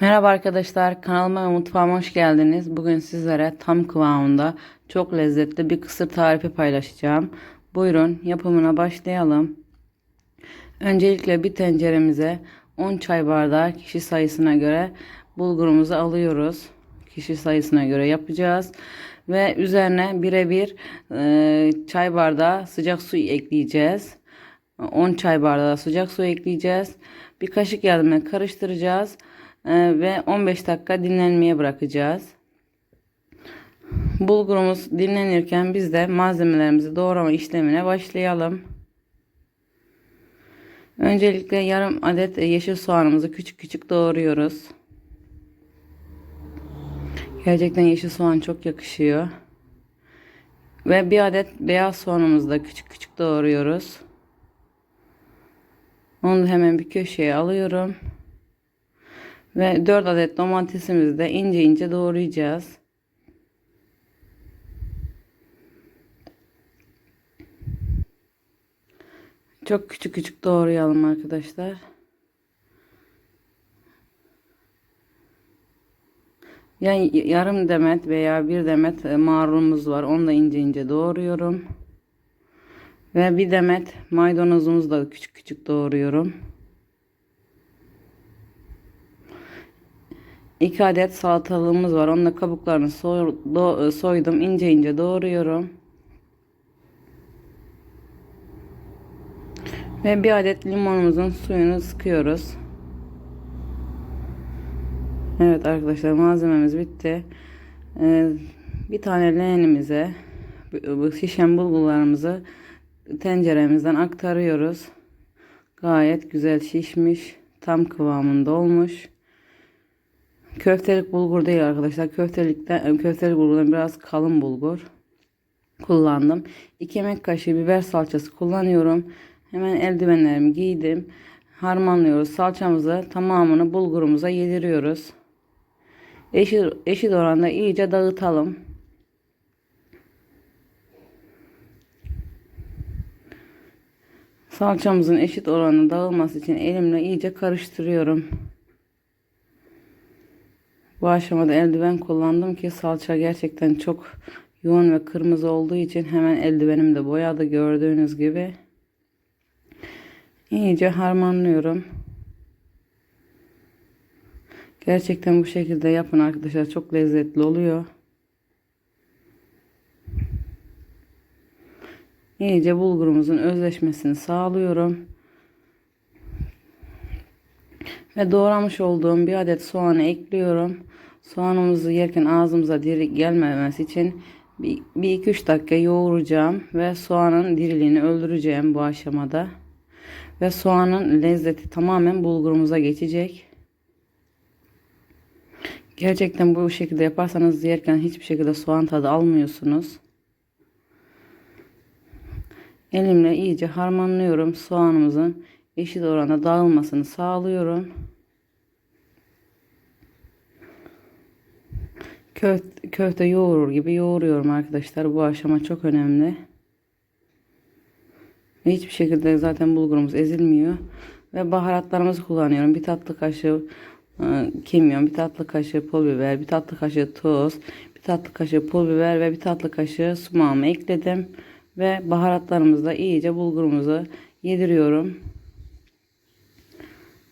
Merhaba arkadaşlar, kanalıma ve mutfağıma hoş geldiniz. Bugün sizlere tam kıvamında çok lezzetli bir kısır tarifi paylaşacağım. Buyurun yapımına başlayalım. Öncelikle bir tenceremize 10 çay bardağı kişi sayısına göre bulgurumuzu alıyoruz. Kişi sayısına göre yapacağız. Ve üzerine birebir e, çay bardağı sıcak su ekleyeceğiz. 10 çay bardağı sıcak su ekleyeceğiz. Bir kaşık yardımıyla karıştıracağız. Ee, ve 15 dakika dinlenmeye bırakacağız. Bulgurumuz dinlenirken biz de malzemelerimizi doğrama işlemine başlayalım. Öncelikle yarım adet yeşil soğanımızı küçük küçük doğruyoruz. Gerçekten yeşil soğan çok yakışıyor. Ve bir adet beyaz soğanımızı da küçük küçük doğruyoruz. Onu da hemen bir köşeye alıyorum. Ve 4 adet domatesimizi de ince ince doğrayacağız. Çok küçük küçük doğrayalım arkadaşlar. Yani yarım demet veya bir demet e, marulumuz var. Onu da ince ince doğruyorum. Ve bir demet maydanozumuzu da küçük küçük doğruyorum. 2 adet salatalığımız var. Onun da kabuklarını soy, do, soydum. ince ince doğruyorum. Ve bir adet limonumuzun suyunu sıkıyoruz. Evet arkadaşlar malzememiz bitti. Ee, bir tane leğenimize şişen bulgularımızı tenceremizden aktarıyoruz. Gayet güzel şişmiş. Tam kıvamında olmuş. Köftelik bulgur değil arkadaşlar. Köftelikten köftelik bulgurdan biraz kalın bulgur kullandım. 2 yemek kaşığı biber salçası kullanıyorum. Hemen eldivenlerimi giydim. Harmanlıyoruz. Salçamızı tamamını bulgurumuza yediriyoruz. Eşit, eşit oranda iyice dağıtalım. Salçamızın eşit oranı dağılması için elimle iyice karıştırıyorum. Bu aşamada eldiven kullandım ki salça gerçekten çok yoğun ve kırmızı olduğu için hemen eldivenim de boyadı gördüğünüz gibi. İyice harmanlıyorum. Gerçekten bu şekilde yapın arkadaşlar. Çok lezzetli oluyor. İyice bulgurumuzun özleşmesini sağlıyorum. Ve doğramış olduğum bir adet soğanı ekliyorum. Soğanımızı yerken ağzımıza diri gelmemesi için bir, bir iki üç dakika yoğuracağım ve soğanın diriliğini öldüreceğim bu aşamada. Ve soğanın lezzeti tamamen bulgurumuza geçecek. Gerçekten bu şekilde yaparsanız yerken hiçbir şekilde soğan tadı almıyorsunuz. Elimle iyice harmanlıyorum soğanımızın eşit oranda dağılmasını sağlıyorum. Köfte, köfte yoğurur gibi yoğuruyorum arkadaşlar. Bu aşama çok önemli. Hiçbir şekilde zaten bulgurumuz ezilmiyor. Ve baharatlarımızı kullanıyorum. Bir tatlı kaşığı e, kimyon, bir tatlı kaşığı pul biber, bir tatlı kaşığı tuz, bir tatlı kaşığı pul biber ve bir tatlı kaşığı sumağımı ekledim. Ve baharatlarımızla iyice bulgurumuzu yediriyorum.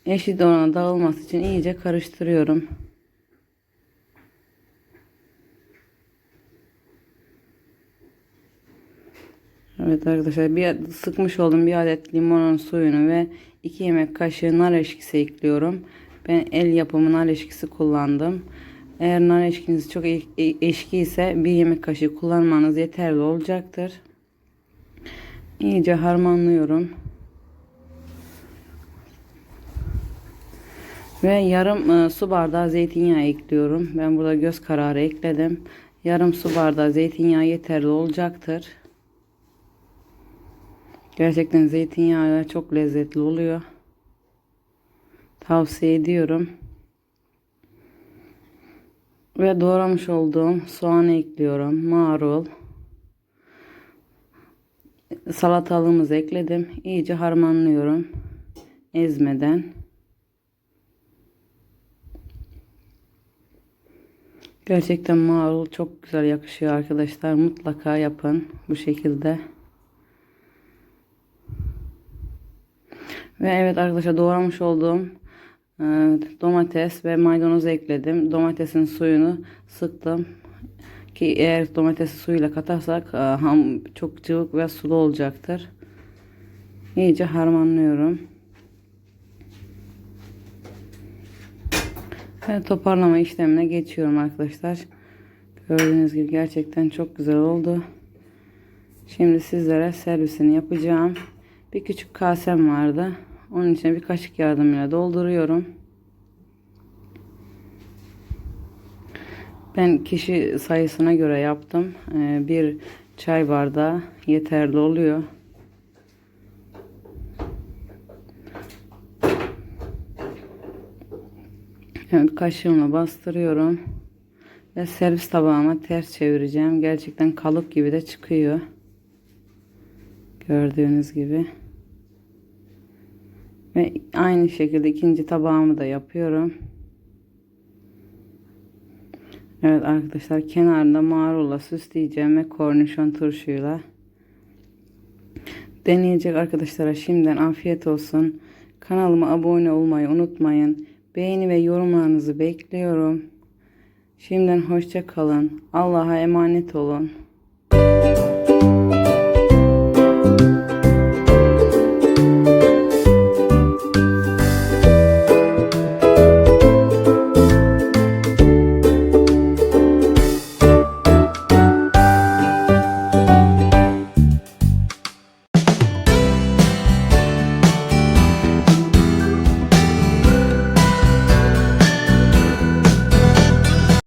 Eşit orana dağılması için iyice karıştırıyorum. Evet arkadaşlar bir sıkmış olduğum bir adet limonun suyunu ve 2 yemek kaşığı nar eşkisi ekliyorum. Ben el yapımı nar eşkisi kullandım. Eğer nar eşkiniz çok e, eşki ise bir yemek kaşığı kullanmanız yeterli olacaktır. İyice harmanlıyorum. Ve yarım e, su bardağı zeytinyağı ekliyorum. Ben burada göz kararı ekledim. Yarım su bardağı zeytinyağı yeterli olacaktır. Gerçekten zeytinyağı çok lezzetli oluyor. Tavsiye ediyorum. Ve doğramış olduğum soğanı ekliyorum. Marul. Salatalığımızı ekledim. İyice harmanlıyorum. Ezmeden. Gerçekten marul çok güzel yakışıyor arkadaşlar. Mutlaka yapın bu şekilde. Ve evet arkadaşlar doğramış olduğum e, domates ve maydanoz ekledim. Domatesin suyunu sıktım. Ki eğer domatesi suyla katarsak e, ham çok cıvık ve sulu olacaktır. İyice harmanlıyorum. Ve toparlama işlemine geçiyorum arkadaşlar. Gördüğünüz gibi gerçekten çok güzel oldu. Şimdi sizlere servisini yapacağım. Bir küçük kasem vardı. Onun içine bir kaşık yardımıyla dolduruyorum. Ben kişi sayısına göre yaptım. Ee, bir çay bardağı yeterli oluyor. Evet kaşığımla bastırıyorum. Ve servis tabağıma ters çevireceğim. Gerçekten kalıp gibi de çıkıyor. Gördüğünüz gibi. Ve aynı şekilde ikinci tabağımı da yapıyorum. Evet arkadaşlar kenarında marulla süsleyeceğim ve kornişon turşuyla. Deneyecek arkadaşlara şimdiden afiyet olsun. Kanalıma abone olmayı unutmayın. Beğeni ve yorumlarınızı bekliyorum. Şimdiden hoşça kalın. Allah'a emanet olun.